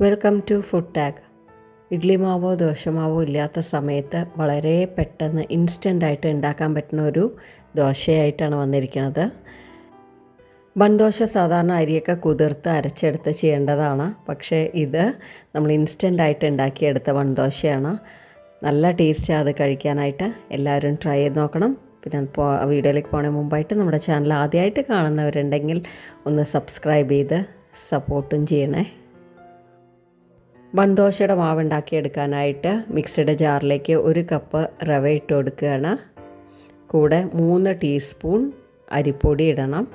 Welcome to food tag. Idli Mao ദോശമാവോ ഇല്ലാത്ത സമയത്ത് വളരെ പെട്ടെന്ന് ഇൻസ്റ്റന്റായിട്ട് ഉണ്ടാക്കാൻ പറ്റുന്ന ഒരു ദോശയായിട്ടാണ് വന്നിരിക്കുന്നത്. ബൺദോശ സാധാരണ അരിയൊക്കെ കുതിർത്ത് അരച്ചെടുത്ത് ചെയ്യേണ്ടതാണ്. പക്ഷേ ഇത് നമ്മൾ ഇൻസ്റ്റന്റായിട്ട് ഉണ്ടാക്കിയെടുത്ത ബൺദോശയാണ് നല്ല ടേസ്റ്റാണ് അത് കഴിക്കാനായിട്ട് എല്ലാവരും ട്രൈ ചെയ്ത് നോക്കണം. പിന്നെ പോ വീഡിയോയിലേക്ക് പോണേ മുമ്പായിട്ട് നമ്മുടെ ചാനൽ ആദ്യമായിട്ട് കാണുന്നവരുണ്ടെങ്കിൽ ഒന്ന് സബ്സ്ക്രൈബ് ചെയ്ത് സപ്പോർട്ടും ചെയ്യണേ. ബൺദോശയുടെ മാവ് ഉണ്ടാക്കിയെടുക്കാനായിട്ട് മിക്സിയുടെ ജാറിലേക്ക് ഒരു കപ്പ് റവ ഇട്ട് കൊടുക്കുകയാണ്. കൂടെ മൂന്ന് ടീസ്പൂൺ അരിപ്പൊടി ഇടണം.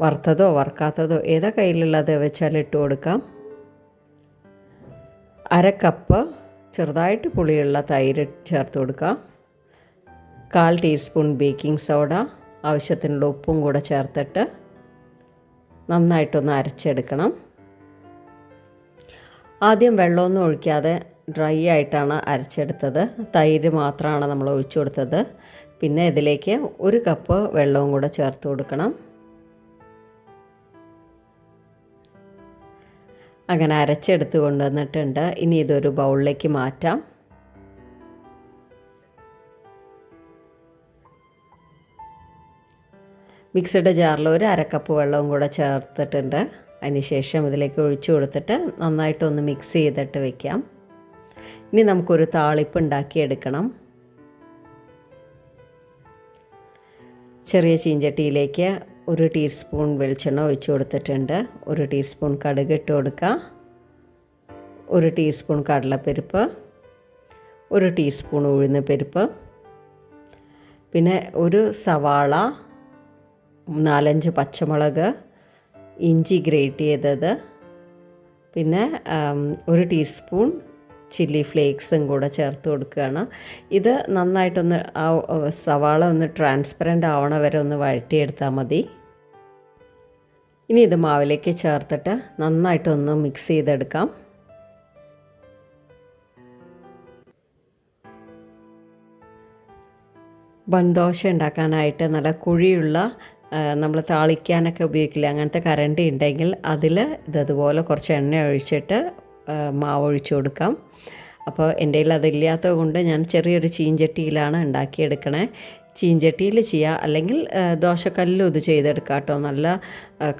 വറുത്തതോ വറുക്കാത്തതോ ഏതാ കയ്യിലുള്ളത് വെച്ചാൽ ഇട്ട് കൊടുക്കാം. അര കപ്പ് ചെറുതായിട്ട് പുളിയുള്ള തൈര് ചേർത്ത് കൊടുക്കാം. കാൽ ടീസ്പൂൺ ബേക്കിംഗ് സോഡ ആവശ്യത്തിനുള്ള ഉപ്പും കൂടെ ചേർത്തിട്ട് നന്നായിട്ടൊന്ന് അരച്ചെടുക്കണം. ആദ്യം വെള്ളമൊന്നും ഒഴിക്കാതെ ഡ്രൈ ആയിട്ടാണ് അരച്ചെടുത്തത്. തൈര് മാത്രമാണ് നമ്മൾ ഒഴിച്ചു കൊടുത്തത്. പിന്നെ ഇതിലേക്ക് ഒരു കപ്പ് വെള്ളവും കൂടെ ചേർത്ത് കൊടുക്കണം. അങ്ങനെ അരച്ചെടുത്ത് കൊണ്ടുവന്നിട്ടുണ്ട് ഇനി ഇതൊരു ബൗളിലേക്ക് മാറ്റാം. മിക്സഡ് ജാറിൽ ഒരു അരക്കപ്പ് വെള്ളവും കൂടെ ചേർത്തിട്ടുണ്ട്. അതിനുശേഷം ഇതിലേക്ക് ഒഴിച്ചു കൊടുത്തിട്ട് നന്നായിട്ടൊന്ന് മിക്സ് ചെയ്തിട്ട് വെക്കാം. ഇനി നമുക്കൊരു താളിപ്പ് ഉണ്ടാക്കിയെടുക്കണം. ചെറിയ ചീഞ്ചട്ടിയിലേക്ക് ഒരു ടീസ്പൂൺ വെളിച്ചെണ്ണ ഒഴിച്ചു കൊടുത്തിട്ടുണ്ട്. ഒരു ടീസ്പൂൺ കടുക് ഇട്ട് കൊടുക്കുക. ഒരു ടീസ്പൂൺ കടലപ്പരിപ്പ്. ഒരു ടീസ്പൂൺ ഉഴുന്ന പരിപ്പ് പിന്നെ ഒരു സവാള നാലഞ്ച് പച്ചമുളക് ഇഞ്ചി ഗ്രേറ്റ് ചെയ്തത്. പിന്നെ ഒരു ടീസ്പൂൺ ചില്ലി ഫ്ലേക്സും കൂടെ ചേർത്ത് കൊടുക്കുകയാണ്. ഇത് നന്നായിട്ടൊന്ന് ആ സവാള ഒന്ന് ട്രാൻസ്പെറന്റ് ആവണ വരെ ഒന്ന് വഴറ്റിയെടുത്താൽ മതി. ഇനി ഇത് മാവിലേക്ക് ചേർത്തിട്ട് നന്നായിട്ടൊന്ന് മിക്സ് ചെയ്തെടുക്കാം. ബൺദോശ ഉണ്ടാക്കാനായിട്ട് നല്ല കുഴിയുള്ള നമ്മൾ താളിക്കാനൊക്കെ ഉപയോഗിക്കില്ല? അങ്ങനത്തെ കരണ്ടി ഉണ്ടെങ്കിൽ അതിൽ ഇതുപോലെ കുറച്ച് എണ്ണ ഒഴിച്ചിട്ട് മാവ് ഒഴിച്ചു കൊടുക്കാം. അപ്പോൾ എന്റെ കയ്യിൽ അതില്ലാത്തത് കൊണ്ട് ഞാൻ ചെറിയൊരു ചീഞ്ചട്ടിയിലാണ് ഉണ്ടാക്കിയെടുക്കണേ. ചീഞ്ചട്ടിയിൽ ചെയ്യുക അല്ലെങ്കിൽ ദോശക്കല്ലും ഇത് ചെയ്തെടുക്കാം കേട്ടോ. നല്ല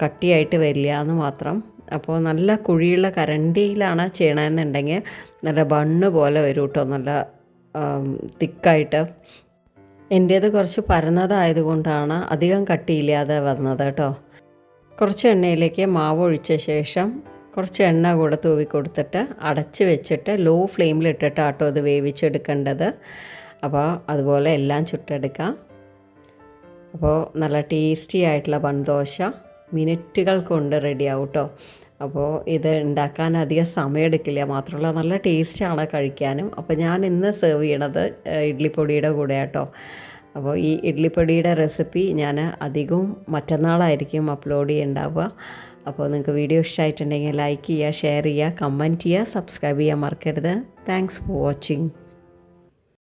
കട്ടിയായിട്ട് വരില്ല എന്ന് മാത്രം. അപ്പോൾ നല്ല കുഴിയുള്ള കരണ്ടിയിലാണ് ചെയ്യണമെന്നുണ്ടെങ്കിൽ നല്ല ബണ്ണ് പോലെ വരും കേട്ടോ. നല്ല തിക്കായിട്ട് എന്റേത് കുറച്ച് പരന്നതായതുകൊണ്ടാണ് അധികം കട്ടിയില്ലാതെ വന്നത് കേട്ടോ. കുറച്ച് എണ്ണയിലേക്ക് മാവ് ഒഴിച്ച ശേഷം കുറച്ച് എണ്ണ കൂടെ തൂവി കൊടുത്തിട്ട് അടച്ച് വെച്ചിട്ട് ലോ ഫ്ലെയിമിലിട്ടിട്ട് ആട്ടോ അത് വേവിച്ചെടുക്കേണ്ടത്. അപ്പോൾ അതുപോലെ എല്ലാം ചുട്ടെടുക്കാം. അപ്പോൾ നല്ല ടേസ്റ്റി ആയിട്ടുള്ള പൺദോശ മിനിറ്റുകൾ കൊണ്ട് റെഡിയാവും കേട്ടോ. അപ്പോൾ ഇത് ഉണ്ടാക്കാൻ അധികം സമയമെടുക്കില്ല. മാത്രമല്ല നല്ല ടേസ്റ്റാണ് കഴിക്കാനും. അപ്പോൾ ഞാൻ ഇന്ന് സെർവ് ചെയ്യണത് ഇഡ്ലിപ്പൊടിയുടെ കൂടെ കേട്ടോ അപ്പോൾ ഈ ഇഡ്ലിപ്പൊടിയുടെ റെസിപ്പി ഞാൻ അധികവും മറ്റന്നാളായിരിക്കും അപ്ലോഡ് ചെയ്യുന്നുണ്ടാവുക അപ്പോൾ നിങ്ങൾക്ക് വീഡിയോ ഇഷ്ടമായിട്ടുണ്ടെങ്കിൽ ലൈക്ക് ചെയ്യുക ഷെയർ ചെയ്യുക കമന്റ് ചെയ്യുക സബ്സ്ക്രൈബ് ചെയ്യാൻ മറക്കരുത്. Thanks for watching